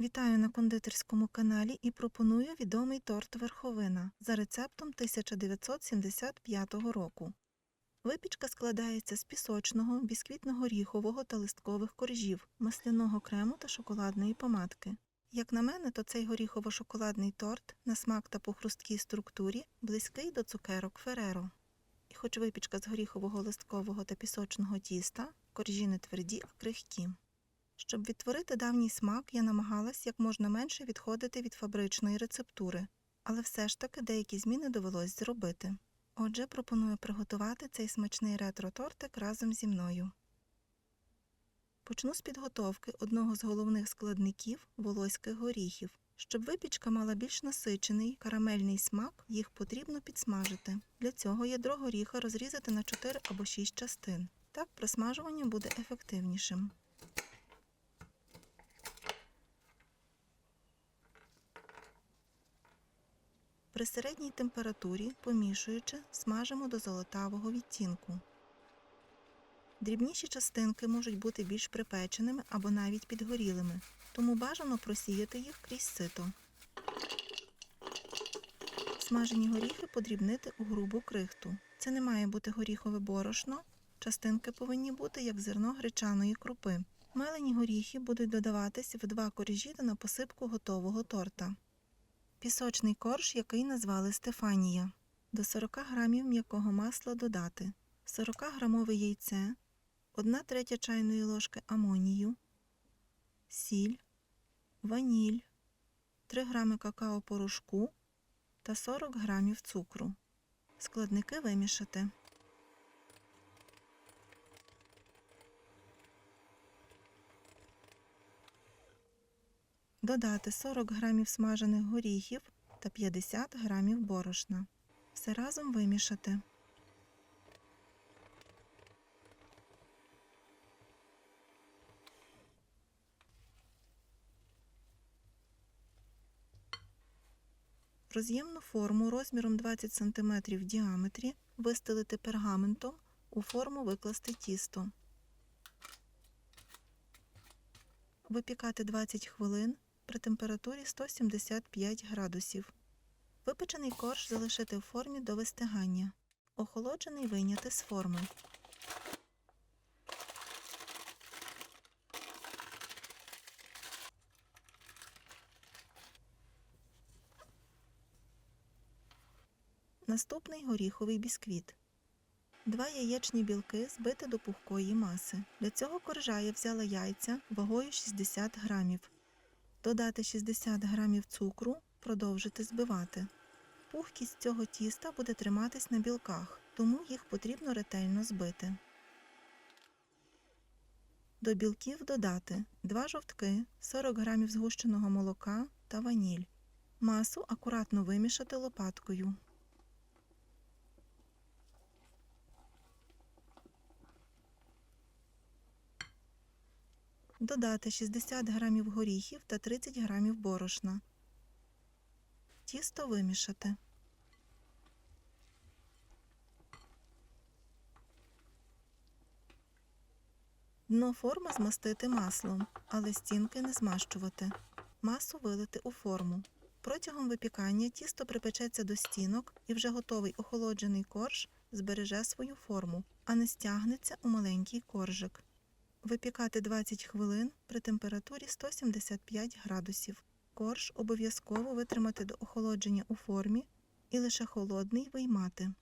Вітаю на кондитерському каналі і пропоную відомий торт Верховина за рецептом 1975 року. Випічка складається з пісочного, бісквітно-горіхового та листкових коржів, масляного крему та шоколадної помадки. Як на мене, то цей горіхово-шоколадний торт на смак та по хрусткій структурі близький до цукерок Фереро. І хоч випічка з горіхового листкового та пісочного тіста, коржі не тверді, а крихкі. Щоб відтворити давній смак, я намагалась як можна менше відходити від фабричної рецептури, але все ж таки деякі зміни довелось зробити. Отже, пропоную приготувати цей смачний ретро-тортик разом зі мною. Почну з підготовки одного з головних складників волоських горіхів. Щоб випічка мала більш насичений карамельний смак, їх потрібно підсмажити. Для цього ядро горіха розрізати на 4 або 6 частин. Так просмажування буде ефективнішим. При середній температурі, помішуючи, смажимо до золотавого відтінку. Дрібніші частинки можуть бути більш припеченими або навіть підгорілими, тому бажано просіяти їх крізь сито. Смажені горіхи подрібнити у грубу крихту. Це не має бути горіхове борошно. Частинки повинні бути як зерно гречаної крупи. Мелені горіхи будуть додаватись в два коржі та на посипку готового торта. Пісочний корж, який назвали Стефанія. До 40 грамів м'якого масла додати 40 грамове яйце, 1 третя чайної ложки амонію, сіль, ваніль, 3 грами какао-порошку та 40 грамів цукру. Складники вимішати. Додати 40 грамів смажених горіхів та 50 грамів борошна. Все разом вимішати. Роз'ємну форму розміром 20 см в діаметрі вистелити пергаментом, у форму викласти тісто. Випікати 20 хвилин при температурі 175 градусів. Випечений корж залишити в формі до вистигання. Охолоджений вийняти з форми. Наступний горіховий бісквіт. Два яєчні білки збити до пухкої маси. Для цього коржа я взяла яйця вагою 60 грамів. Додати 60 грамів цукру, продовжити збивати. Пухкість цього тіста буде триматись на білках, тому їх потрібно ретельно збити. До білків додати 2 жовтки, 40 грамів згущеного молока та ваніль. Масу акуратно вимішати лопаткою. Додати 60 грамів горіхів та 30 грамів борошна. Тісто вимішати. Дно форми змастити маслом, але стінки не змащувати. Масу вилити у форму. Протягом випікання тісто припечеться до стінок і вже готовий охолоджений корж збереже свою форму, а не стягнеться у маленький коржик. Випікати 20 хвилин при температурі 175 градусів. Корж обов'язково витримати до охолодження у формі і лише холодний виймати.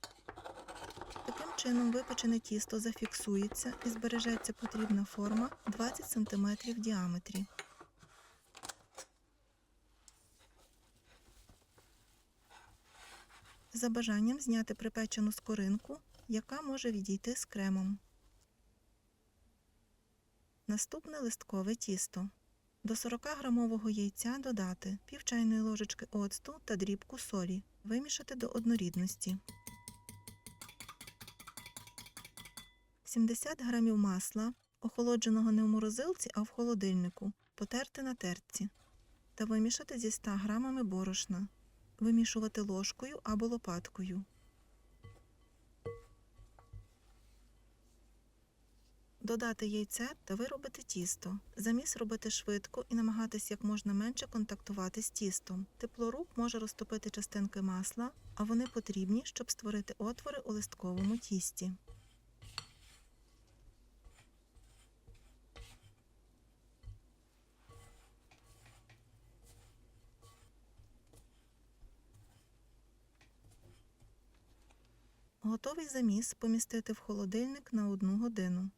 Таким чином випечене тісто зафіксується і збережеться потрібна форма 20 см в діаметрі. За бажанням зняти припечену скоринку, яка може відійти з кремом. Наступне листкове тісто. До 40-грамового яйця додати пів чайної ложечки оцту та дрібку солі. Вимішати до однорідності. 70 грамів масла, охолодженого не в морозилці, а в холодильнику, потерти на тертці. Та вимішати зі 100 грамами борошна. Вимішувати ложкою або лопаткою. Додати яйце та виробити тісто. Заміс робити швидко і намагатись як можна менше контактувати з тістом. Теплорук може розтопити частинки масла, а вони потрібні, щоб створити отвори у листковому тісті. Готовий заміс помістити в холодильник на 1 годину.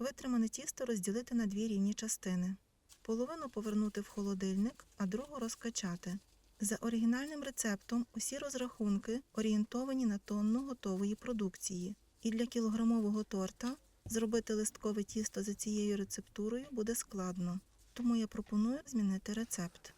Витримане тісто розділити на дві рівні частини. Половину повернути в холодильник, а другу розкачати. За оригінальним рецептом усі розрахунки орієнтовані на тонну готової продукції. І для кілограмового торта зробити листкове тісто за цією рецептурою буде складно, тому я пропоную змінити рецепт.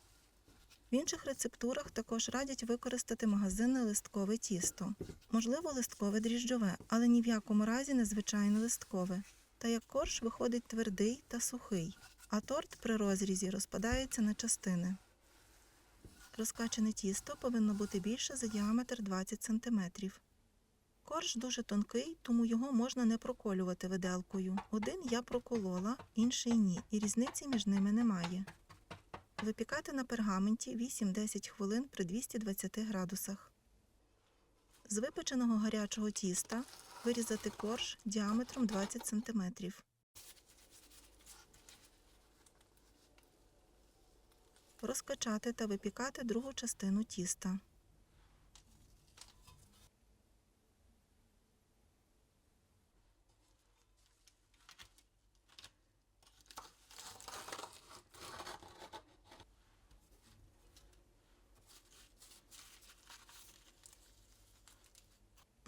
В інших рецептурах також радять використати магазинне листкове тісто, можливо, листкове дріжджове, але ні в якому разі не звичайне листкове. Та як корж виходить твердий та сухий, а торт при розрізі розпадається на частини. Розкачане тісто повинно бути більше за діаметр 20 см. Корж дуже тонкий, тому його можна не проколювати виделкою. Один я проколола, інший ні, і різниці між ними немає. Випікати на пергаменті 8-10 хвилин при 220 градусах. З випеченого гарячого тіста вирізати корж діаметром 20 см. Розкачати та випікати другу частину тіста.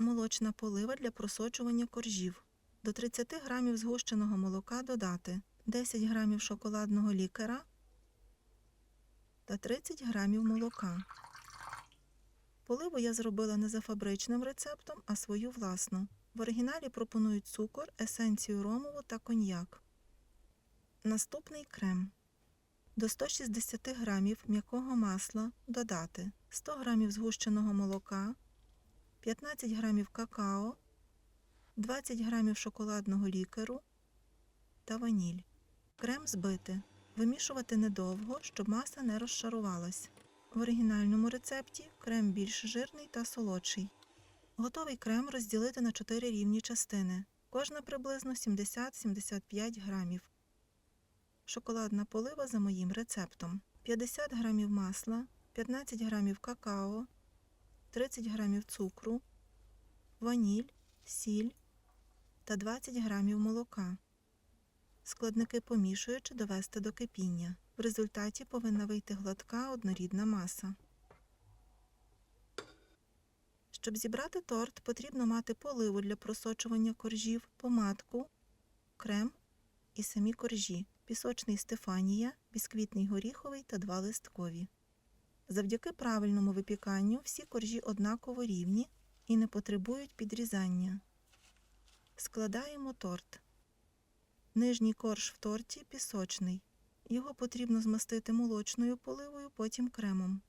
Молочна полива для просочування коржів. До 30 грамів згущеного молока додати 10 грамів шоколадного лікера та 30 грамів молока. Поливу я зробила не за фабричним рецептом, а свою власну. В оригіналі пропонують цукор, есенцію ромову та коньяк. Наступний крем. До 160 грамів м'якого масла додати 100 грамів згущеного молока, 15 грамів какао, 20 грамів шоколадного лікеру та ваніль. Крем збити. Вимішувати недовго, щоб маса не розшарувалась. В оригінальному рецепті крем більш жирний та солодший. Готовий крем розділити на 4 рівні частини, кожна приблизно 70-75 грамів. Шоколадна полива за моїм рецептом. 50 грамів масла, 15 грамів какао, 30 грамів цукру, ваніль, сіль та 20 грамів молока. Складники помішуючи довести до кипіння. В результаті повинна вийти гладка однорідна маса. Щоб зібрати торт, потрібно мати поливу для просочування коржів, помадку, крем і самі коржі, пісочний стефанія, бісквітний горіховий та два листкові. Завдяки правильному випіканню всі коржі однаково рівні і не потребують підрізання. Складаємо торт. Нижній корж в торті пісочний. Його потрібно змастити молочною поливою, потім кремом.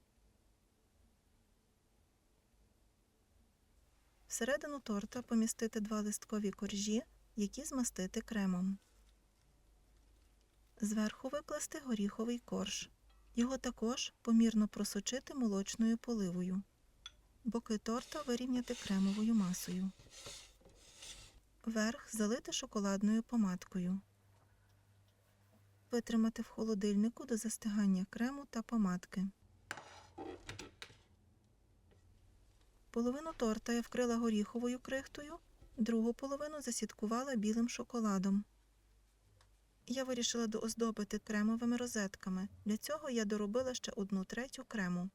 Всередину торта помістити два листкові коржі, які змастити кремом. Зверху викласти горіховий корж. Його також помірно просочити молочною поливою. Боки торта вирівняти кремовою масою. Верх залити шоколадною помадкою. Витримати в холодильнику до застигання крему та помадки. Половину торта я вкрила горіховою крихтою, другу половину засіткувала білим шоколадом. Я вирішила дооздобити кремовими розетками. Для цього я доробила ще одну третю крему.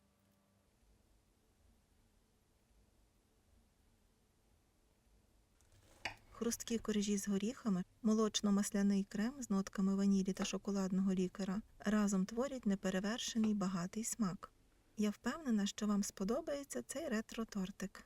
Хрусткі коржі з горіхами, молочно-масляний крем з нотками ванілі та шоколадного лікера разом творять неперевершений багатий смак. Я впевнена, що вам сподобається цей ретро-тортик.